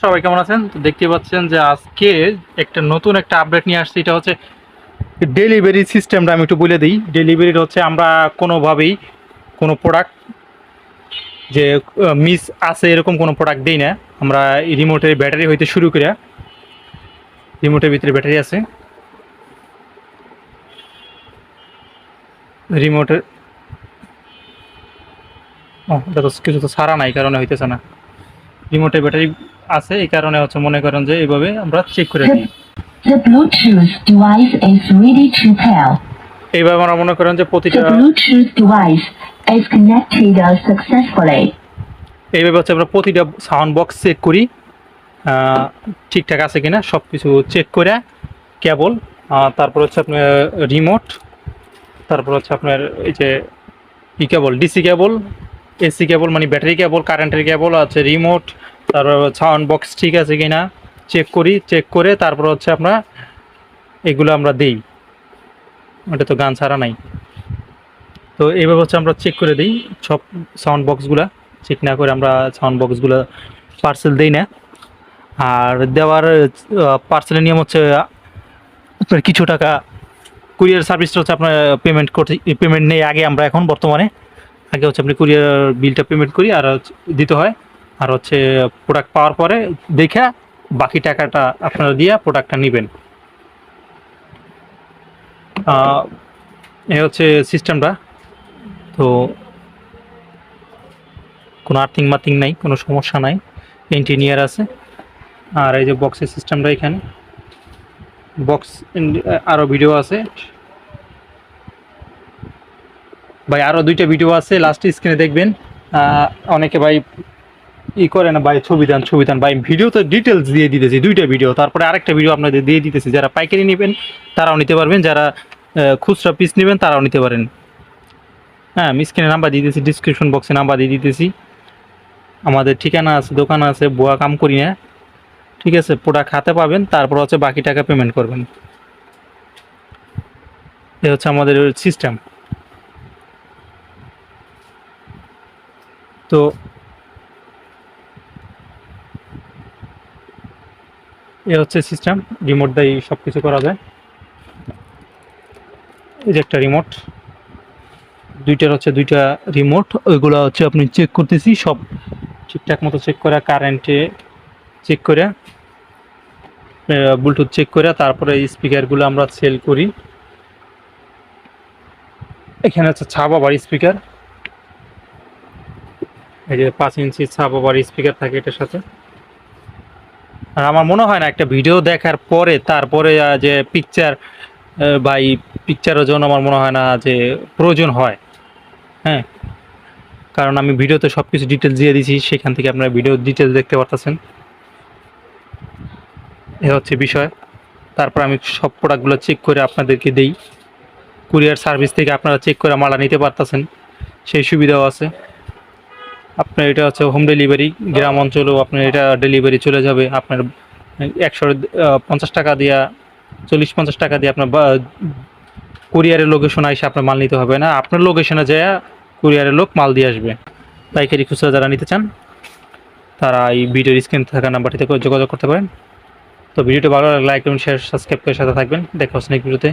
সবাই কেমন আছেন? তো দেখতে পাচ্ছেন যে আজকে একটা নতুন একটা আপডেট নিয়ে আসছে। এটা হচ্ছে ডেলিভারি সিস্টেমটা আমি একটু বলে দিই। ডেলিভারির হচ্ছে আমরা কোনোভাবেই কোনো প্রোডাক্ট যে মিস আছে এরকম কোনো প্রোডাক্ট দিই না। আমরা রিমোটের ব্যাটারি হইতে শুরু করে রিমোটের ভিতরে ব্যাটারি আছে। রিমোটের ও, এটা তো কিছু তো সারা নাই, কারণে হইতেছে না। রিমোটের ব্যাটারি আছে এই কারণে হচ্ছে মনে করেন যে এইভাবে আমরা চেক করে দিই The Bluetooth device is ready to pair. এইভাবে আমরা মনে করেন যে প্রতিটা The Bluetooth device is connected successfully. এইভাবে হচ্ছে আমরা প্রতিটা সাউন্ড বক্স চেক করি ঠিকঠাক আছে কিনা সব কিছু চেক করে কেবল তারপর হচ্ছে আপনার রিমোট তারপর হচ্ছে আপনার এই যে ই কেবল ডিসি কেবল এসি কেবল মানে ব্যাটারি কেবল কারেন্টের কেবল আছে রিমোট তারপর সাউন্ড বক্স ঠিক আছে কিনা চেক করি চেক করে তারপর হচ্ছে আমরা এগুলো আমরা দিই। ওটা তো গান ছাড়া নাই। তো এইভাবে হচ্ছে আমরা চেক করে দিই সব সাউন্ড বক্সগুলা চেক না করে আমরা সাউন্ড বক্সগুলো পার্সেল দিই না। আর দেওয়ার পার্সেলের নিয়ম হচ্ছে, আপনার কিছু টাকা কুরিয়ার সার্ভিসটা হচ্ছে আপনার পেমেন্ট করতে পেমেন্ট নেই আগে আমরা এখন বর্তমানে। আগে হচ্ছে আপনি কুরিয়ার বিলটা পেমেন্ট করি আর দিতে হয়। আর হচ্ছে প্রোডাক্ট পাওয়ার পরে দেখে বাকি টাকাটা আপনারা দিয়ে প্রোডাক্টটা নেবেন। এ হচ্ছে সিস্টেমটা তো কোনো আর্থিং মার্থিং নাই, কোনো সমস্যা নাই। ইঞ্জিনিয়ার আছে। আর এই যে বক্সের সিস্টেমটা এখানে। বক্স আরও ভিডিও আছে। ভাই আরও দুইটা ভিডিও আছে। লাস্ট স্ক্রিনে দেখবেন। অনেকে ভাই ই করে না, ভাই, ছবি দেন ছবি দেন। ভাই, ভিডিওতে ডিটেলস দিয়ে দিতেছি, দুইটা ভিডিও তারপরে আরেকটা ভিডিও আপনাদের দিয়ে দিতেছি। যারা পাইকারি নেবেন, তারাও নিতে পারবেন। যারা খুচরা পিস নেবেন, তারাও নিতে পারেন। হ্যাঁ আমি স্ক্রিনে নাম্বার দিয়ে দিতেছি ডিসক্রিপশন বক্সে নাম্বার দিয়ে দিতেছি। আমাদের ঠিকানা আছে, দোকান আছে, বুয়া কাম করি না ঠিক আছে প্রোডাক্ট হাতে পাবেন, তারপর হচ্ছে বাকি টাকা পেমেন্ট করবেন। এ হচ্ছে আমাদের সিস্টেম তো এ হচ্ছে সিস্টেম রিমোট দিয়ে সব কিছু করা যায়। এই যে একটা রিমোট দুইটার হচ্ছে দুইটা রিমোট ওইগুলো হচ্ছে আপনি চেক করতেছি, সব ঠিকঠাক মতো চেক করে কারেন্টে চেক করে ব্লুটুথ চেক করে, তারপরে স্পিকারগুলো আমরা সেল করি। এখানে হচ্ছে ছা বাবার স্পিকার এই যে পাঁচ ইঞ্চি ছা বাবার স্পিকার থাকে এটার সাথে। আর আমার মনে হয় না একটা ভিডিও দেখার পরে, তারপরে যে পিকচার এই পিকচারের জন্য আমার মনে হয় না যে প্রয়োজন হয়। হ্যাঁ? কারণ আমি ভিডিওতে সব কিছু ডিটেলস দিয়ে দিয়েছি, সেখান থেকে আপনারা ভিডিও ডিটেলস দেখতে পারতেছেন। এ হচ্ছে বিষয়। তারপর আমি সব প্রোডাক্টগুলো চেক করে আপনাদেরকে দেই। কুরিয়ার সার্ভিস থেকে আপনারা চেক করে মালা নিতে পারতেছেন। সেই সুবিধাও আছে। আপনার এটা হচ্ছে হোম ডেলিভারি গ্রাম অঞ্চলেও আপনার এটা ডেলিভারি চলে যাবে। আপনার একশো পঞ্চাশ টাকা দিয়া, চল্লিশ, পঞ্চাশ টাকা দিয়ে আপনার কুরিয়ারের লোকেশনে এসে আপনার মাল নিতে হবে না। আপনার লোকেশনে যায় কুরিয়ারের লোক মাল দিয়ে আসবে। পাইকারি খুচরা যারা নিতে চান, তারা এই ভিডিওর স্ক্রিন থাকা নাম্বারটিতে করে যোগাযোগ করতে পারেন। তো ভিডিওটি ভালো লাগলে লাইক এবং শেয়ার সাবস্ক্রাইব করে সাথে থাকবেন। দেখা হচ্ছে নেক্সট ভিডিওতে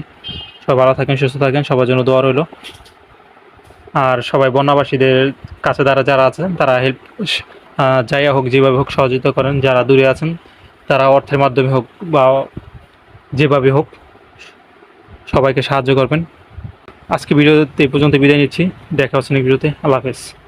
সবাই ভালো থাকেন, সুস্থ থাকেন, সবার জন্য দোয়া রইল। আর সবাই বন্যাবাসীদের কাছে তারা যারা আছেন, তারা হেল্প যাই হোক, যেভাবে হোক সহযোগিতা করেন। যারা দূরে আছেন, তারা অর্থের মাধ্যমে হোক বা যেভাবে হোক সবাইকে সাহায্য করবেন। আজকে ভিডিওতে এই পর্যন্ত বিদায় নিচ্ছি। দেখা হচ্ছে ভিডিওতে। আল্লাহ হাফেজ।